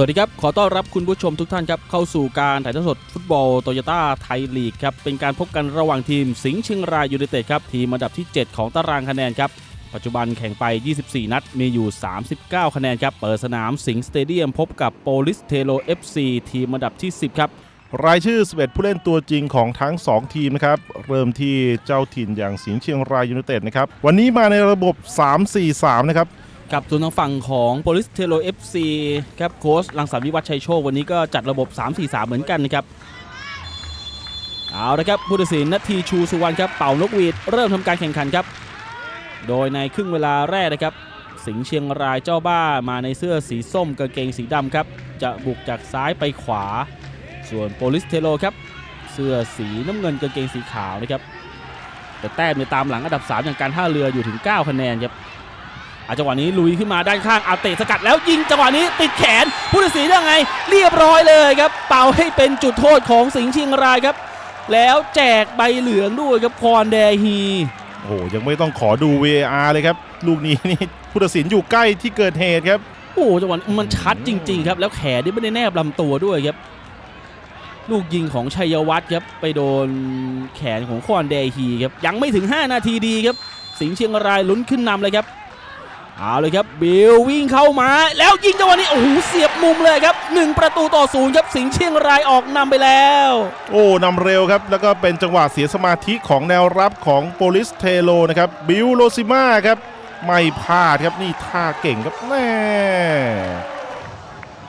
สวัสดีครับ ขอต้อนรับคุณผู้ชมทุกท่านครับ เข้าสู่การถ่ายทอดสดฟุตบอลโตโยต้าไทยลีกครับ เป็นการพบกันระหว่างทีมสิงห์เชียงรายยูไนเต็ดครับ ทีมอันดับที่ 7 ของตารางคะแนนครับ ปัจจุบันแข่งไป 24 นัด มีอยู่ 39 คะแนนครับ เปิดสนามสิงห์สเตเดียมพบกับโปลิสเทโล FC ทีมอันดับที่ 10 ครับรายชื่อ 11 ผู้เล่นตัวจริงของทั้ง 2 ทีมนะครับ เริ่มที่เจ้าถิ่นอย่างสิงห์เชียงรายยูไนเต็ดนะครับ วันนี้มาในระบบ 3-4-3 นะครับ กับส่วนทางฝั่งของโปลิสเทโล FC ครับโค้ชลังสรรค์วิวัฒชัยโชควันนี้ก็จัดระบบ 3-4-3 เหมือนกันนะครับเอาละครับผู้ตัดสินนาทีชูสุวรรณครับเป่านกหวีดเริ่มทำการแข่งขันครับ โดยในครึ่งเวลาแรกนะครับ สิงห์เชียงรายเจ้าบ้ามาในเสื้อสีส้มกางเกงสีดำครับ จะบุกจากซ้ายไปขวา ส่วนโปลิสเทโลครับ เสื้อสีน้ำเงินกางเกงสีขาวนะครับ แต่แต้มในตามหลังอันดับ 3 อย่างการท่าเรืออยู่ถึง 9 คะแนนครับ อาจังหวะนี้ลุยขึ้นมาด้านข้างอาเตะสกัดแล้วยิงจังหวะนี้ติดแขนผู้ตัดสินยังไง เรียบร้อยเลยครับ เป่าให้เป็นจุดโทษของสิงห์เชียงรายครับ แล้วแจกใบเหลืองด้วยครับคอนแดฮีโอ้โหยังไม่ต้องขอดู VAR เลยครับ ลูกนี้นี่ผู้ตัดสินอยู่ใกล้ที่เกิดเหตุครับโอ้โหจังหวะมันชัดจริง ๆ ครับ แล้วแขนนี่ไม่ได้แนบลำตัวด้วยครับลูกยิงของชัยวัฒน์ครับไปโดนแขนของคอนเดฮีครับยังไม่ถึง 5 นาทีดีครับ สิงห์เชียงรายลุ้นขึ้นนำเลยครับ เอาเลยครับบิลวิ่งเข้ามา แล้วยิงจังหวะนี้โอ้โหเสียบมุมเลยครับ 1 ประตูต่อศูนย์ครับสิงห์เชียงรายออกนำไปแล้ว โอ้นำเร็วครับ แล้วก็เป็นจังหวะเสียสมาธิของแนวรับของโปลิสเทโลนะครับบิลโลซิมาครับไม่พลาดครับนี่ท่าเก่งครับแน่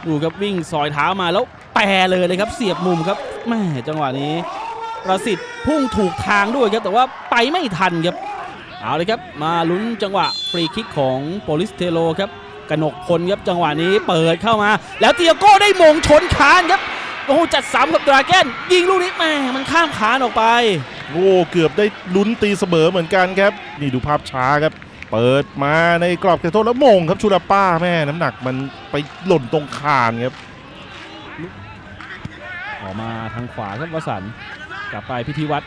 ดูครับวิ่งซอยเท้ามาแล้วแปรเลยเลยครับเสียบมุมครับแม่จังหวะนี้ประสิทธิ์พุ่งถูกทางด้วยครับแต่ว่าไปไม่ทันครับ เอาเลยครับมาลุ้นจังหวะฟรีคิกของโปลิสเทโลครับกนกพลครับจังหวะนี้เปิดเข้ามา แล้วเตียโก้ได้มงชนคานครับโอ้โหจัดสามกับดราแกนยิงลูกนี้แม่มันข้ามคานออกไปโอ้เกือบได้ลุ้นตีเสมอเหมือนกันครับ นี่ดูภาพช้าครับ เปิดมาในกรอบเขตโทษแล้วมงครับชูราป้าแม่น้ำหนักมันไปหล่นตรงคานครับออกมาทางขวาครับวสันต์กลับไปพิธีวัตร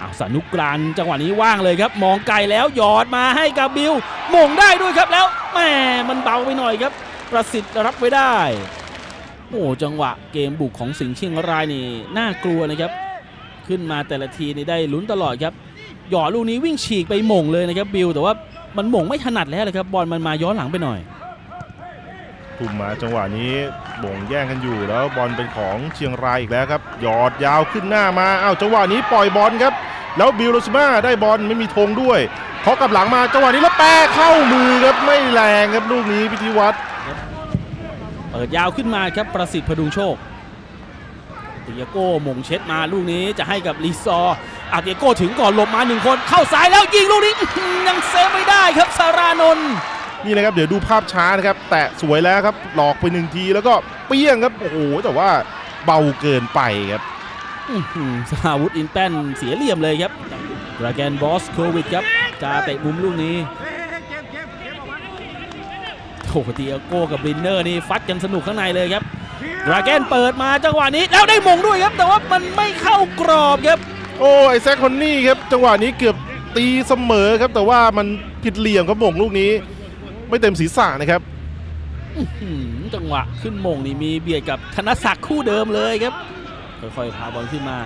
อ้าวสนุกรานจังหวะนี้ว่างเลยครับ มองไกลแล้วหยอดมาให้กับบิวมงได้ด้วยครับแล้วแหม่มันเบาไปหน่อยครับ ประสิทธิ์รับไว้ได้ โอ้จังหวะเกมบุกของสิงห์เชียงรายนี่น่ากลัวนะครับ ขึ้นมาแต่ละทีนี่ได้ลุ้นตลอดครับ หยอดลูกนี้วิ่งฉีกไปมงเลยนะครับบิวแต่ว่ามันมงไม่ถนัดแล้วเลยครับบอลมันมาย้อนหลังไปหน่อย ทุ่มมาจังหวะนี้บ่งแย่งกันอยู่แล้วบอลเป็นของเชียงรายอีกแล้วครับ หยอดยาวขึ้นหน้ามาอ้าวจังหวะนี้ปล่อยบอลครับ แล้วบิลโรสมาได้บอลไม่มีธงด้วยเขากลับหลังมาจังหวะนี้แล้วแปรเข้ามือครับไม่แรงครับลูกนี้พิธีวัตรเปิดยาวขึ้นมาครับประสิทธิ์พดุงโชคเตียโก้มงเช็ดมาลูกนี้จะให้กับลีซอร์อาเตียโก้ถึงก่อนหลบมาหนึ่งคนเข้าซ้ายแล้วยิงลูกนี้ยังเซฟไม่ได้ครับสารานนท์ นี่นะครับเดี๋ยวดูภาพช้านะครับ แตะสวยแล้วครับหลอกไปหนึ่งทีแล้วก็เปี้ยงครับโอ้โหแต่ว่าเบาเกินไปครับอื้อหือสาวุธอินแป้นเสียเหลี่ยมเลยครับดราแกนบอสโควิดครับจะเตะมุมลูกนี้โอ้โหเตียโก้กับลินเนอร์นี่ฟัดกันสนุกข้างในเลยครับดราแกนเปิดมาจังหวะนี้แล้วได้มงด้วยครับ แต่ว่ามันไม่เข้ากรอบครับ โอ้ไอแซคคอนนี่ครับจังหวะนี้เกือบตีเสมอครับ แต่ว่ามันผิดเหลี่ยมครับบ่งลูกนี้ ไม่เต็มศีรษะนะครับจังหวะขึ้นมงนี่มีเบียดกับธนศักดิ์คู่เดิมเลยครับ ค่อยๆพาบอลขึ้นมา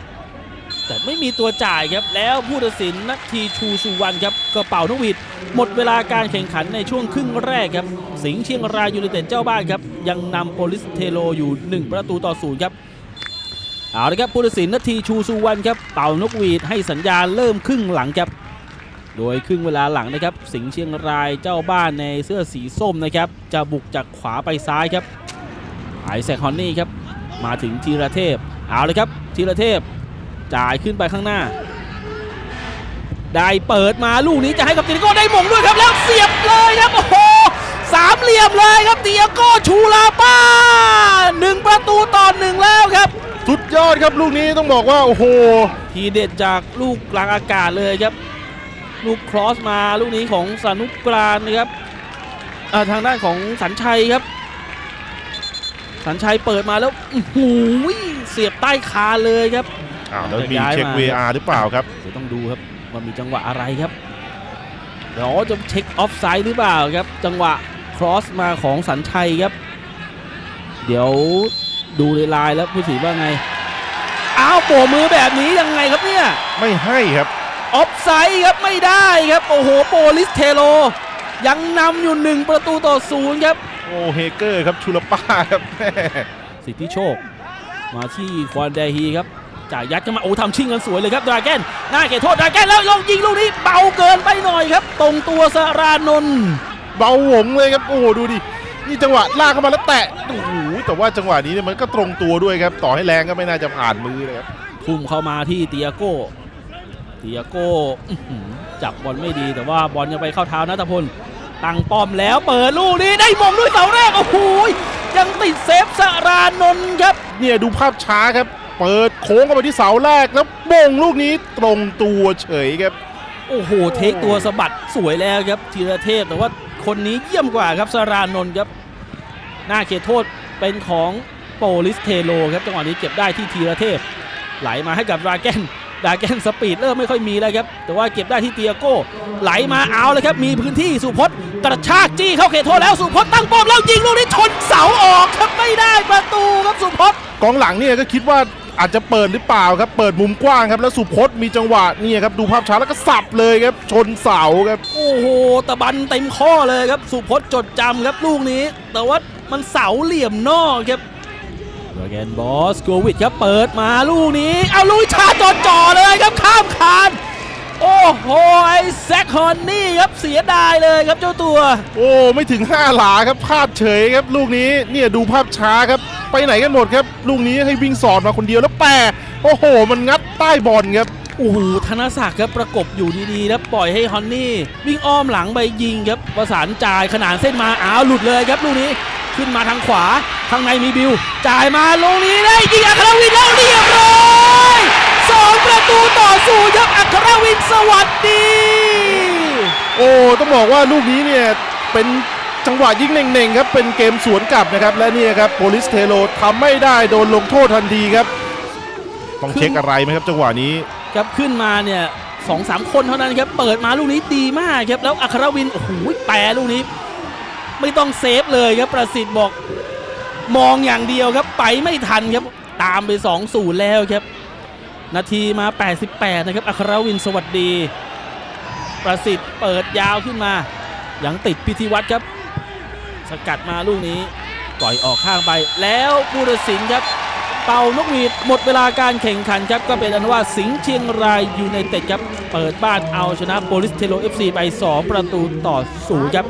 แต่ไม่มีตัวจ่ายครับ แล้วผู้ตัดสินนัททีชูสุวรรณครับก็เป่านกหวีดหมดเวลาการแข่งขันในช่วงครึ่งแรกครับ สิงห์เชียงรายยูไนเต็ดเจ้าบ้านครับ ยังนำโปลิสเทโลอยู่ 1 ประตูต่อศูนย์ครับเอาละครับผู้ตัดสินนาทีชูสุวรรณครับเป่านกหวีดให้สัญญาณเริ่มครึ่งหลังครับ โดยครึ่งเวลาหลังนะครับ สิงห์เชียงรายเจ้าบ้านในเสื้อสีส้มนะครับ จะบุกจากขวาไปซ้ายครับไอแซคฮอนนี่ครับ มาถึงธีรเทพ เอาเลยครับธีรเทพ จ่ายขึ้นไปข้างหน้า ได้เปิดมาลูกนี้จะให้กับเตียโก้ได้หมงด้วยครับ แล้วเสียบเลยครับโอ้โหสามเหลี่ยมเลยครับเตียโก้ชูลาป้าหนึ่งประตูต่อหนึ่งแล้วครับสุดยอดครับลูกนี้ต้องบอกว่าโอ้โหทีเด็ดจากลูกกลางอากาศเลยครับ ลูกครอสมาลูกนี้ของสานุกรานนะครับอ่าทางด้านของสัญชัยครับ สัญชัยเปิดมาแล้วอื้อหูยเสียบใต้คานเลยครับอ้าวแล้วมีย้ายเช็คมา VR หรือเปล่าครับเดี๋ยวต้องดูครับว่ามีจังหวะอะไรครับเดี๋ยวจะเช็คออฟไซด์หรือเปล่าครับ จังหวะครอสมาของสันชัยครับ เดี๋ยวดูในไลน์แล้วผู้สินว่าไง อ้าวโปรมือแบบนี้ยังไงครับเนี่ย ไม่ให้ครับ ออฟไซด์ครับไม่ได้ครับ โอ้โหโปลิสเทโล ยังนำอยู่หนึ่งประตูต่อศูนย์ครับ โอ้เฮเกอร์ครับชุลป้าครับแม่สิทธิโชค มาที่ควอนเดฮีครับจ่ายยัดกันมาโอ้ทำชิงกันสวยเลยครับดราแกนหน้าเขตโทษดราแกนแล้วลงยิงลูกนี้เบาเกินไปหน่อยครับตรงตัวสรานนท์เบาหวงเลยครับโอ้โหดูดินี่จังหวะลากเข้ามาแล้วแตะโอ้โหแต่ว่าจังหวะนี้เนี่ยมันก็ตรงตัวด้วยครับ ต่อให้แรงก็ไม่น่าจะผ่านมือเลยครับทุ่มเข้ามาที่เตียโก้ เตียโก้อื้อหือจับบอลไม่ดีแต่ว่าบอลยังไปเข้าเท้านัทพลตั้งป้อมแล้วเปิดลูกนี้ได้มงด้วยเสาแรกโอ้โหยังติดเซฟสรานนท์ครับ เนี่ยดูภาพช้าครับ เปิดโค้งเข้าไปที่เสาแรกแล้วมงลูกนี้ตรงตัวเฉยครับโอ้โหเทคตัวสะบัดสวยแล้วครับธีรเทพแต่ว่าคนนี้เยี่ยมกว่าครับสรานนท์ครับหน้าเขตโทษเป็นของโปลิสเทโลครับจังหวะนี้เก็บได้ที่ธีรเทพไหลมาให้กับดราแกน ดราแกนสปีดเริ่มไม่ค่อยมีแล้วครับ แต่ว่าเก็บได้ที่เตียโก้ ไหลมาเอาเลยครับ มีพื้นที่สุพจน์กระชากจี้เข้าเขตโทษแล้วสุพจน์ตั้งป้อมแล้วยิงลูกนี้ชนเสาออกครับไม่ได้ประตูครับสุพจน์กองหลังเนี่ยก็คิดว่าอาจจะเปิดหรือเปล่าครับ เปิดมุมกว้างครับ แล้วสุพจน์มีจังหวะเนี่ยครับดูภาพช้าแล้วก็สับเลยครับ ชนเสาครับ โอ้โหตะบันเต็มข้อเลยครับ สุพจน์จดจำครับลูกนี้ แต่ว่ามันเสาเหลี่ยมนอกครับ โรแกนบอสโกวิดครับเปิดมาลูกนี้ เอาลุยชาจอจ่อๆเลยครับข้ามคานโอ้โหไอแซคฮอนนี่ครับเสียดายเลยครับเจ้าตัว โอ้ไม่ถึง 5 หลาครับพลาดเฉยครับ ลูกนี้เนี่ยดูภาพช้าครับ ไปไหนกันหมดครับ ลูกนี้ให้วิ่งสอดมาคนเดียวแล้วแปะโอ้โห มันงัดใต้บอลครับโอ้โหธนศักดิ์ครับประกบอยู่ดีๆ แล้วปล่อยให้ฮอนนี่ วิ่งอ้อมหลังไปยิงครับประสานจ่ายขนานเส้นมาอ้าวหลุดเลยครับลูกนี้ขึ้นมาทางขวา ข้างในมีบิว จ่ายมาลงนี้ได้ยิงอัครวินแล้วเรียบร้อยสองประตูต่อศูนย์ครับอัครวินสวัสดี โอ้ต้องบอกว่าลูกนี้เนี่ยเป็นจังหวะยิงเน่งๆครับเป็นเกมสวนกลับนะครับและเนี่ยครับโปลิสเทโลทำไม่ได้โดนลงโทษทันทีครับ ต้องเช็คอะไรไหมครับจังหวะนี้ครับขึ้นมาเนี่ยสองสามคนเท่านั้นครับเปิดมาลูกนี้ดีมากครับแล้วอัครวินโอ้โหแปรลูกนี้ ไม่ต้องเซฟเลยครับประสิทธิ์บอก มองอย่างเดียวครับ ไปไม่ทันครับ ตามไป2 0แล้วครับ นาทีมา 88 นะครับ อัครวินสวัสดี ประสิทธิ์เปิดยาวขึ้นมา ยังติดพิธีวัตรครับ สกัดมาลูกนี้ปล่อยออกข้างไป แล้วผู้ตัดสินครับ เป่านกหวีดหมดเวลาการแข่งขันครับ ก็เป็นอันว่าสิงห์เชียงรายยูไนเต็ดครับ เปิดบ้านเอาชนะโปลิสเทโล FC ไป 2 ประตูต่อศูนย์ครับ